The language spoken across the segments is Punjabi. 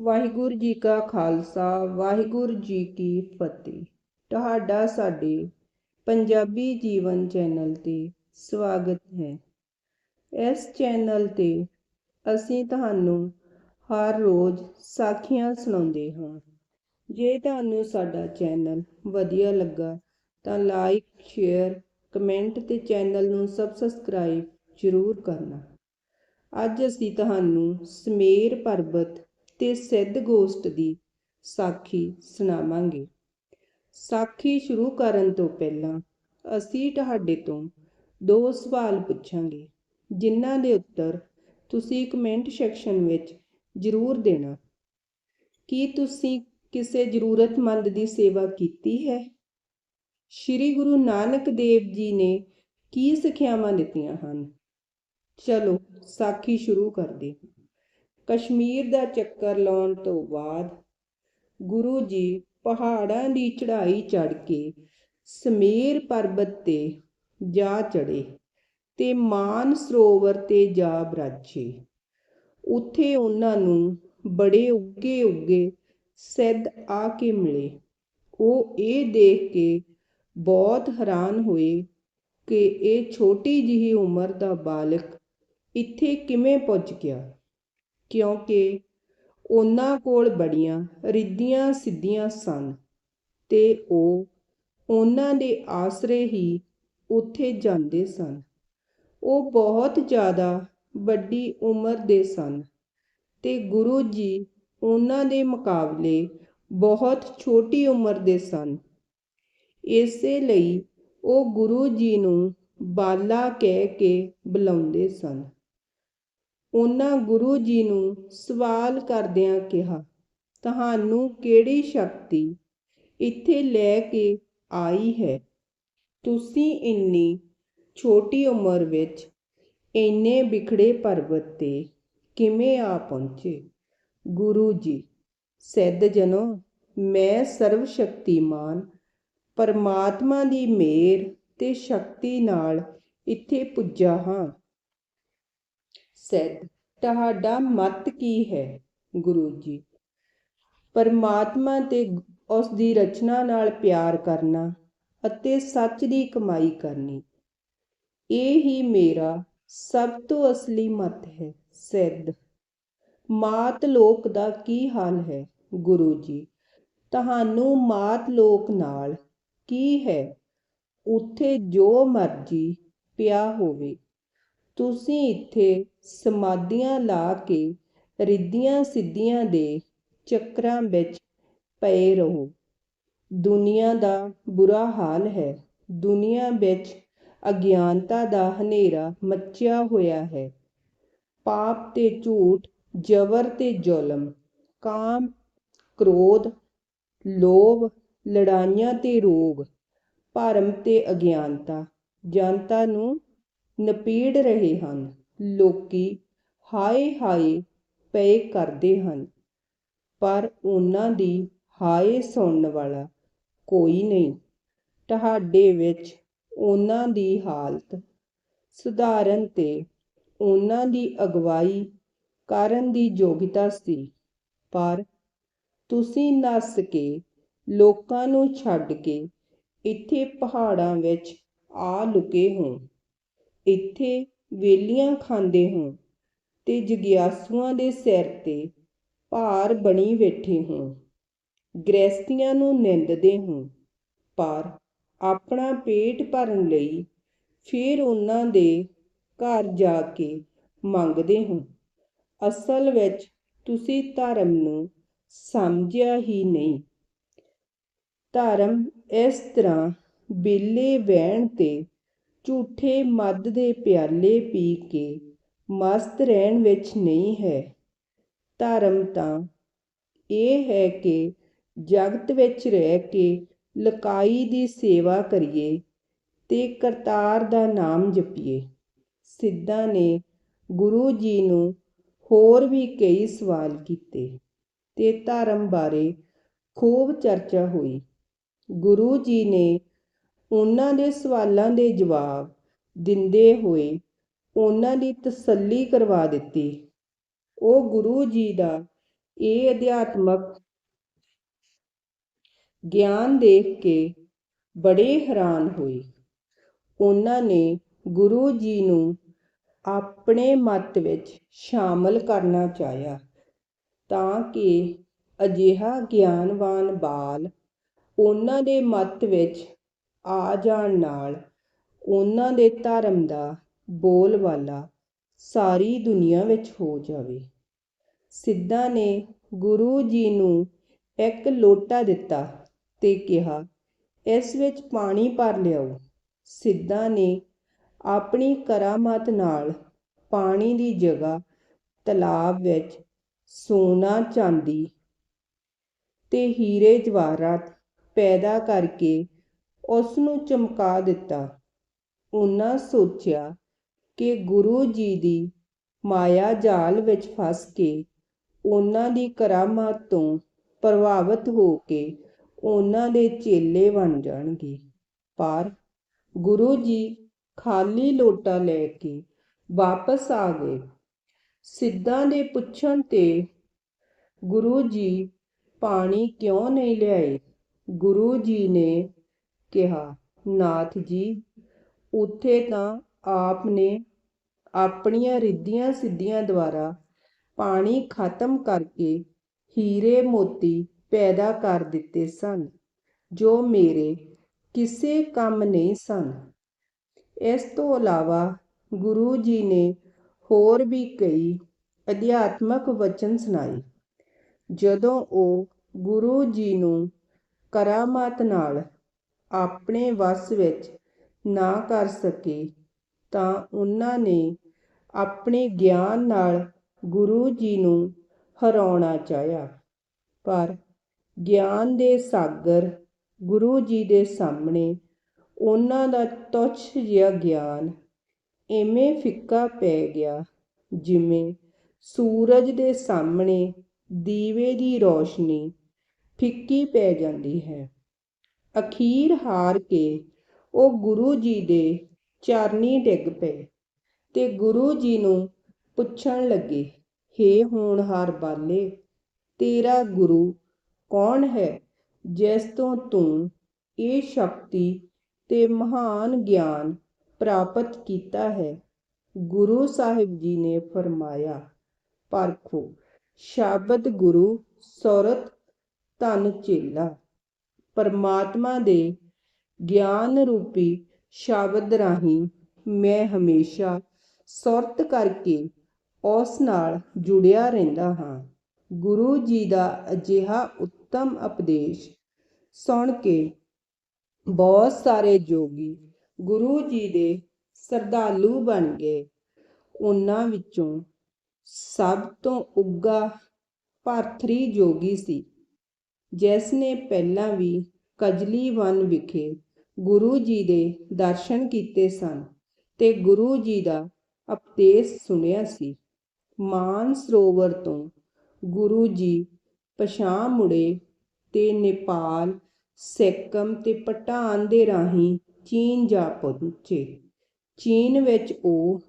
ਵਾਹਿਗੁਰੂ ਜੀ ਕਾ ਖਾਲਸਾ, ਵਾਹਿਗੁਰੂ ਜੀ ਕੀ ਫਤਿਹ। ਤੁਹਾਡਾ ਸਾਡੇ ਪੰਜਾਬੀ ਜੀਵਨ ਚੈਨਲ ਤੇ ਸਵਾਗਤ ਹੈ। ਇਸ ਚੈਨਲ ਤੇ ਅਸੀਂ ਤੁਹਾਨੂੰ ਹਰ ਰੋਜ਼ ਸਾਖੀਆਂ ਸੁਣਾਉਂਦੇ ਹਾਂ। ਜੇ ਤੁਹਾਨੂੰ ਸਾਡਾ ਚੈਨਲ ਵਧੀਆ ਲੱਗਾ ਤਾਂ ਲਾਈਕ, ਸ਼ੇਅਰ, ਕਮੈਂਟ ਤੇ ਚੈਨਲ ਨੂੰ ਸਬਸਕ੍ਰਾਈਬ ਜ਼ਰੂਰ ਕਰਨਾ। ਅੱਜ ਅਸੀਂ ਤੁਹਾਨੂੰ ਸਮੇਰ ਪਰਬਤ ਤੇ ਸਿੱਧ ਗੋਸ਼ਟ ਦੀ ਸਾਖੀ ਸੁਣਾਵਾਂਗੇ। ਸਾਖੀ ਸ਼ੁਰੂ ਕਰਨ ਤੋਂ ਪਹਿਲਾਂ ਅਸੀਂ ਤੁਹਾਡੇ ਤੋਂ ਦੋ ਸਵਾਲ ਪੁੱਛਾਂਗੇ, ਜਿਨ੍ਹਾਂ ਦੇ ਉੱਤਰ ਤੁਸੀਂ ਕਮੈਂਟ ਸੈਕਸ਼ਨ ਵਿੱਚ ਜ਼ਰੂਰ ਦੇਣਾ। ਕੀ ਤੁਸੀਂ ਕਿਸੇ ਜ਼ਰੂਰਤਮੰਦ ਦੀ ਸੇਵਾ ਕੀਤੀ ਹੈ? ਸ੍ਰੀ ਗੁਰੂ ਨਾਨਕ ਦੇਵ ਜੀ ਨੇ ਕੀ ਸਿੱਖਿਆਵਾਂ ਦਿੱਤੀਆਂ ਹਨ? ਚਲੋ, ਸਾਖੀ ਸ਼ੁਰੂ ਕਰਦੇ ਹਾਂ। ਕਸ਼ਮੀਰ ਦਾ ਚੱਕਰ ਲਾਉਣ ਤੋਂ ਬਾਅਦ ਗੁਰੂ ਜੀ ਪਹਾੜਾਂ ਦੀ ਚੜ੍ਹਾਈ ਚੜ੍ਹ ਕੇ ਸਮੇਰ ਪਰਬਤ ਤੇ ਜਾ ਚੜੇ ਤੇ ਮਾਨ ਸਰੋਵਰ ਤੇ ਜਾ ਬਰਾਜੇ। ਉੱਥੇ ਉਹਨਾਂ ਨੂੰ ਬੜੇ ਉੱਗੇ ਉੱਗੇ ਸਿੱਧ ਆ ਕੇ ਮਿਲੇ। ਉਹ ਇਹ ਦੇਖ ਕੇ ਬਹੁਤ ਹੈਰਾਨ ਹੋਏ ਕਿ ਇਹ ਛੋਟੀ ਜਿਹੀ ਉਮਰ ਦਾ ਬਾਲਕ ਇੱਥੇ ਕਿਵੇਂ ਪੁੱਜ ਗਿਆ। ਕਿਉਂਕਿ ਉਹਨਾਂ ਕੋਲ ਬੜੀਆਂ ਰਿੱਧੀਆਂ ਸਿੱਧੀਆਂ ਸਨ ਤੇ ਉਹ ਉਹਨਾਂ ਦੇ ਆਸਰੇ ਹੀ ਉੱਥੇ ਜਾਂਦੇ ਸਨ। ਉਹ ਬਹੁਤ ਜ਼ਿਆਦਾ ਵੱਡੀ ਉਮਰ ਦੇ ਸਨ ਤੇ ਗੁਰੂ ਜੀ ਉਹਨਾਂ ਦੇ ਮੁਕਾਬਲੇ ਬਹੁਤ ਛੋਟੀ ਉਮਰ ਦੇ ਸਨ। ਇਸੇ ਲਈ ਉਹ ਗੁਰੂ ਜੀ ਨੂੰ ਬਾਲਾ ਕਹਿ ਕੇ ਬੁਲਾਉਂਦੇ ਸਨ। ਉਹਨਾਂ ਗੁਰੂ ਜੀ ਨੂੰ ਸਵਾਲ ਕਰਦਿਆਂ ਕਿਹਾ, ਤੁਹਾਨੂੰ ਕਿਹੜੀ ਸ਼ਕਤੀ ਇੱਥੇ ਲੈ ਕੇ ਆਈ ਹੈ? ਤੁਸੀਂ ਇੰਨੀ ਛੋਟੀ ਉਮਰ ਵਿੱਚ ਇੰਨੇ ਵਿਖੜੇ ਪਰਬਤ ਤੇ ਕਿਵੇਂ ਆ ਪਹੁੰਚੇ? ਗੁਰੂ ਜੀ, ਸਿੱਧ ਜਨੋ, ਮੈਂ ਸਰਵ ਸ਼ਕਤੀਮਾਨ ਪਰਮਾਤਮਾ ਦੀ ਮਿਹਰ ਤੇ ਸ਼ਕਤੀ ਨਾਲ ਇੱਥੇ ਪੁੱਜਾ ਹਾਂ। ਸਿੱਧ, ਤੁਹਾਡਾ ਮਤ ਕੀ ਹੈ? ਗੁਰੂ ਜੀ, ਪਰਮਾਤਮਾ ਤੇ ਉਸ ਦੀ ਰਚਨਾ ਨਾਲ ਪਿਆਰ ਕਰਨਾ ਅਤੇ ਸੱਚ ਦੀ ਕਮਾਈ ਕਰਨੀ। ਇਹ ਹੀ ਮੇਰਾ ਸਭ ਤੋਂ ਅਸਲੀ ਮਤ ਹੈ। ਸਿੱਧ, ਮਾਤ ਲੋਕ ਦਾ ਕੀ ਹਾਲ ਹੈ? ਗੁਰੂ ਜੀ, ਤੁਹਾਨੂੰ ਮਾਤ ਲੋਕ ਨਾਲ ਕੀ ਹੈ? ਉੱਥੇ ਜੋ ਮਰਜ਼ੀ ਪਿਆ ਹੋਵੇ। ਤੁਸੀਂ ਇੱਥੇ ਸਮਾਧੀਆਂ ਲਾ ਕੇ ਰਿੱਧੀਆਂ ਸਿੱਧੀਆਂ ਦੇ ਚੱਕਰਾਂ ਵਿੱਚ ਪਏ ਰਹੋ। ਦੁਨੀਆ ਦਾ ਬੁਰਾ ਹਾਲ ਹੈ। ਦੁਨੀਆ ਵਿੱਚ ਅਗਿਆਨਤਾ ਦਾ ਹਨੇਰਾ ਮੱਚਿਆ ਹੋਇਆ ਹੈ। ਪਾਪ ਤੇ ਝੂਠ, ਜ਼ਬਰ ਤੇ ਜ਼ੁਲਮ, ਕਾਮ, ਕ੍ਰੋਧ, ਲੋਭ, ਲੜਾਈਆਂ ਤੇ ਰੋਗ, ਭਰਮ ਤੇ ਅਗਿਆਨਤਾ, ਜਨਤਾ ਨੂੰ ਨਪੀੜ ਰਹੇ ਹਨ। ਲੋਕੀ ਹਾਏ ਹਾਏ ਪਏ ਕਰਦੇ ਹਨ, ਪਰ ਉਹਨਾਂ ਦੀ ਹਾਏ ਸੁਣਨ ਵਾਲਾ ਕੋਈ ਨਹੀਂ। ਤੁਹਾਡੇ ਵਿੱਚ ਉਹਨਾਂ ਦੀ ਹਾਲਤ ਸੁਧਾਰਨ ਤੇ ਉਹਨਾਂ ਦੀ ਅਗਵਾਈ ਕਰਨ ਦੀ ਯੋਗਤਾ ਸੀ, ਪਰ ਤੁਸੀਂ ਨੱਸ ਕੇ ਲੋਕਾਂ ਨੂੰ ਛੱਡ ਕੇ ਇੱਥੇ ਪਹਾੜਾਂ ਵਿੱਚ ਆ ਲੁਕੇ ਹੋ। ਇੱਥੇ ਵੇਲੀਆਂ ਖਾਂਦੇ ਹੋ ਤੇ ਜਗਿਆਸੂਆਂ ਦੇ ਸਿਰ ਤੇ ਭਾਰ ਬਣੀ ਬੈਠੇ ਹੋ। ਗ੍ਰਸਤੀਆਂ ਨੂੰ ਨਿੰਦਦੇ ਹੋ, ਪਰ ਆਪਣਾ ਪੇਟ ਭਰਨ ਲਈ ਫਿਰ ਉਹਨਾਂ ਦੇ ਘਰ ਜਾ ਕੇ ਮੰਗਦੇ ਹੋ। ਅਸਲ ਵਿੱਚ ਤੁਸੀਂ ਧਰਮ ਨੂੰ ਸਮਝਿਆ ਹੀ ਨਹੀਂ। ਧਰਮ ਇਸ ਤਰ੍ਹਾਂ ਬੇਲੇ ਵਹਿਣ ਤੇ ਝੂਠੇ ਮਦ ਦੇ ਪਿਆਲੇ ਪੀ ਕੇ ਮਸਤ ਰਹਿਣ ਵਿੱਚ ਨਹੀਂ ਹੈ। ਧਰਮ ਤਾਂ ਇਹ ਹੈ ਕਿ ਜਗਤ ਵਿੱਚ ਰਹਿ ਕੇ ਲਕਾਈ ਦੀ ਸੇਵਾ ਕਰੀਏ ਤੇ ਕਰਤਾਰ ਦਾ ਨਾਮ ਜਪੀਏ। ਸਿੱਧਾ ਨੇ ਗੁਰੂ ਜੀ ਨੂੰ ਹੋਰ ਵੀ ਕਈ ਸਵਾਲ ਕੀਤੇ ਤੇ ਧਰਮ ਬਾਰੇ ਖੂਬ ਚਰਚਾ ਹੋਈ। ਗੁਰੂ ਜੀ ਨੇ ਉਹਨਾਂ ਦੇ ਸਵਾਲਾਂ ਦੇ ਜਵਾਬ ਦਿੰਦੇ ਹੋਏ ਉਹਨਾਂ ਦੀ ਤਸੱਲੀ ਕਰਵਾ ਦਿੱਤੀ। ਉਹ ਗੁਰੂ ਜੀ ਦਾ ਇਹ ਅਧਿਆਤਮਕ ਗਿਆਨ ਦੇਖ ਕੇ ਬੜੇ ਹੈਰਾਨ ਹੋਏ। ਉਹਨਾਂ ਨੇ ਗੁਰੂ ਜੀ ਨੂੰ ਆਪਣੇ ਮਤ ਵਿੱਚ ਸ਼ਾਮਲ ਕਰਨਾ ਚਾਹਿਆ ਤਾਂ ਕਿ ਅਜਿਹਾ ਗਿਆਨਵਾਨ ਬਾਲ ਉਹਨਾਂ ਦੇ ਮਤ ਵਿੱਚ ਆ ਜਾਣ ਨਾਲ ਉਹਨਾਂ ਦੇ ਧਰਮ ਦਾ ਬੋਲਬਾਲਾ ਸਾਰੀ ਦੁਨੀਆ ਵਿੱਚ ਹੋ ਜਾਵੇ। ਸਿੱਧਾ ਨੇ ਗੁਰੂ ਜੀ ਨੂੰ ਇੱਕ ਲੋਟਾ ਦਿੱਤਾ ਤੇ ਕਿਹਾ, ਇਸ ਵਿੱਚ ਪਾਣੀ ਭਰ ਲਿਆਓ। ਸਿੱਧਾ ਨੇ ਆਪਣੀ ਕਰਾਮਾਤ ਨਾਲ ਪਾਣੀ ਦੀ ਜਗ੍ਹਾ ਤਲਾਬ ਵਿੱਚ ਸੋਨਾ, ਚਾਂਦੀ ਤੇ ਹੀਰੇ, ਜਵਾਹਰਾਤ ਪੈਦਾ ਕਰਕੇ ਉਸ ਨੂੰ ਚਮਕਾ ਦਿੱਤਾ। ਉਹਨਾਂ ਸੋਚਿਆ ਕਿ ਗੁਰੂ ਜੀ ਦੀ ਮਾਇਆ ਜਾਲ ਵਿੱਚ ਫਸ ਕੇ ਉਹਨਾਂ ਦੀ ਕਰਾਮਾਤ ਤੋਂ ਪ੍ਰਭਾਵਿਤ ਹੋ ਕੇ ਉਹਨਾਂ ਦੇ ਚੇਲੇ ਬਣ ਜਾਣਗੇ। ਪਰ ਗੁਰੂ ਜੀ ਖਾਲੀ ਲੋਟਾ ਲੈ ਕੇ ਵਾਪਸ ਆ ਗਏ। ਸਿੱਧਾਂ ਦੇ ਪੁੱਛਣ ਤੇ ਗੁਰੂ ਜੀ ਪਾਣੀ ਕਿਉਂ ਨਹੀਂ ਲਿਆਏ? ਗੁਰੂ ਜੀ ਨੇ ਕਿਹਾ, ਨਾਥ ਜੀ, ਉੱਥੇ ਤਾਂ ਆਪ ਨੇ ਆਪਣੀਆਂ ਰਿੱਧੀਆਂ ਸਿੱਧੀਆਂ ਦੁਆਰਾ ਪਾਣੀ ਖਤਮ ਕਰਕੇ ਹੀਰੇ ਮੋਤੀ ਪੈਦਾ ਕਰ ਦਿੱਤੇ ਸਨ, ਜੋ ਮੇਰੇ ਕਿਸੇ ਕੰਮ ਨਹੀਂ ਸਨ। ਇਸ ਤੋਂ ਇਲਾਵਾ ਗੁਰੂ ਜੀ ਨੇ ਹੋਰ ਵੀ ਕਈ ਅਧਿਆਤਮਕ ਵਚਨ ਸੁਣਾਏ। ਜਦੋਂ ਉਹ ਗੁਰੂ ਜੀ ਨੂੰ ਕਰਾਮਾਤ ਨਾਲ ਆਪਣੇ ਵੱਸ ਵਿੱਚ ਨਾ ਕਰ ਸਕੇ ਤਾਂ ਉਹਨਾਂ ਨੇ ਆਪਣੇ ਗਿਆਨ ਨਾਲ ਗੁਰੂ ਜੀ ਨੂੰ ਹਰਾਉਣਾ ਚਾਹਿਆ। ਪਰ ਗਿਆਨ ਦੇ ਸਾਗਰ ਗੁਰੂ ਜੀ ਦੇ ਸਾਹਮਣੇ ਉਹਨਾਂ ਦਾ ਤੁੱਛ ਜਿਹਾ ਗਿਆਨ ਐਵੇਂ ਫਿੱਕਾ ਪੈ ਗਿਆ ਜਿਵੇਂ ਸੂਰਜ ਦੇ ਸਾਹਮਣੇ ਦੀਵੇ ਦੀ ਰੋਸ਼ਨੀ ਫਿੱਕੀ ਪੈ ਜਾਂਦੀ ਹੈ। ਅਖੀਰ ਹਾਰ ਕੇ ਉਹ ਗੁਰੂ ਜੀ ਦੇ ਚਰਨੀ ਡਿੱਗ ਪਏ ਤੇ ਗੁਰੂ ਜੀ ਨੂੰ ਪੁੱਛਣ ਲੱਗੇ, ਹੇ ਹੋਣਹਾਰ ਬਾਲੇ, ਤੇਰਾ ਗੁਰੂ ਕੌਣ ਹੈ ਜਿਸ ਤੋਂ ਤੂੰ ਇਹ ਸ਼ਕਤੀ ਤੇ ਮਹਾਨ ਗਿਆਨ ਪ੍ਰਾਪਤ ਕੀਤਾ ਹੈ? ਗੁਰੂ ਸਾਹਿਬ ਜੀ ਨੇ ਫਰਮਾਇਆ, ਪਰਖੋ, ਸ਼ਬਦ ਗੁਰੂ ਸੁਰਤ ਧਨ ਚੇਲਾ ਪਰਮਾਤਮਾ ਦੇ ਗਿਆਨ ਰੂਪੀ ਸ਼ਬਦ ਰਾਹੀਂ ਮੈਂ ਹਮੇਸ਼ਾ ਸੁਰਤ ਕਰਕੇ ਉਸ ਨਾਲ ਜੁੜਿਆ ਰਹਿੰਦਾ ਹਾਂ। ਗੁਰੂ ਜੀ ਦਾ ਅਜਿਹਾ ਉੱਤਮ ਉਪਦੇਸ਼ ਸੁਣ ਕੇ ਬਹੁਤ ਸਾਰੇ ਜੋਗੀ ਗੁਰੂ ਜੀ ਦੇ ਸਰਦਾਲੂ ਬਣ ਗਏ। ਉਹਨਾਂ ਵਿੱਚੋਂ ਸਭ ਤੋਂ ਉੱਗਾ ਭਰਥਰੀ ਜੋਗੀ ਸੀ। ਜਿਸ ਨੇ ਪਹਿਲਾਂ ਵੀ ਕਜਲੀ ਵਨ ਵਿਖੇ ਗੁਰੂ ਜੀ ਦੇ ਦਰਸ਼ਨ ਕੀਤੇ ਸਨ ਤੇ ਗੁਰੂ ਜੀ ਦਾ ਉਪਦੇਸ਼ ਸੁਣਿਆ ਸੀ। ਮਾਨ ਸਰੋਵਰ ਤੋਂ ਗੁਰੂ ਜੀ ਪਛਾਂ ਮੁੜੇ ਤੇ ਨੇਪਾਲ, ਸਿੱਕਮ ਤੇ ਪਟਾਨ ਦੇ ਰਾਹੀਂ ਚੀਨ ਜਾ ਪਹੁੰਚੇ। ਚੀਨ ਵਿੱਚ ਉਹ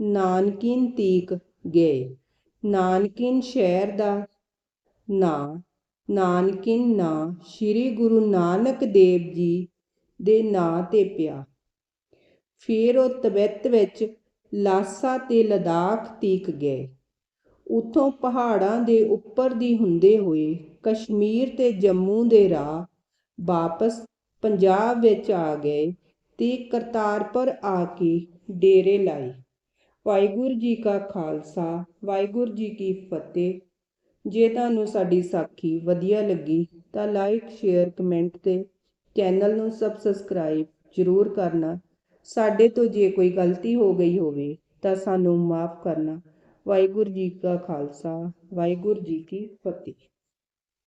ਨਾਨਕਿਨ ਤੀਕ ਗਏ। ਨਾਨਕਿਨ ਸ਼ਹਿਰ ਦਾ ਨਾਂ ਨਾਨਕਿਨ ਨਾਂ ਸ੍ਰੀ ਗੁਰੂ ਨਾਨਕ ਦੇਵ ਜੀ ਦੇ ਨਾਂ ਤੇ ਪਿਆ। ਫਿਰ ਉਹ ਤਬਤ ਵਿੱਚ ਲਾਸਾ ਤੇ ਲਦਾਖ ਤੀਕ ਗਏ। ਉਥੋਂ ਪਹਾੜਾਂ ਦੇ ਉੱਪਰ ਦੀ ਹੁੰਦੇ ਹੋਏ ਕਸ਼ਮੀਰ ਤੇ ਜੰਮੂ ਦੇ ਰਾਹ ਵਾਪਸ ਪੰਜਾਬ ਵਿੱਚ ਆ ਗਏ ਤੇ ਕਰਤਾਰਪੁਰ ਆ ਕੇ ਡੇਰੇ ਲਾਏ। ਵਾਹਿਗੁਰੂ ਜੀ ਕਾ ਖਾਲਸਾ, ਵਾਹਿਗੁਰੂ ਜੀ ਕੀ ਫਤਿਹ। ਜੇ ਤੁਹਾਨੂੰ ਸਾਡੀ ਸਾਖੀ ਵਧੀਆ ਲੱਗੀ, ਤਾਂ ਲਾਈਕ ਸ਼ੇਅਰ ਕਮੈਂਟ ਤੇ ਚੈਨਲ ਨੂੰ ਸਬਸਕ੍ਰਾਈਬ ਜ਼ਰੂਰ ਕਰਨਾ। ਸਾਡੇ ਤੋਂ ਜੇ ਕੋਈ ਗਲਤੀ ਹੋ ਗਈ ਹੋਵੇ, ਤਾਂ ਸਾਨੂੰ ਮਾਫ ਕਰਨਾ। ਵਾਹਿਗੁਰੂ ਜੀ ਕਾ ਖਾਲਸਾ, ਵਾਹਿਗੁਰੂ ਜੀ ਕੀ ਫਤਿਹ।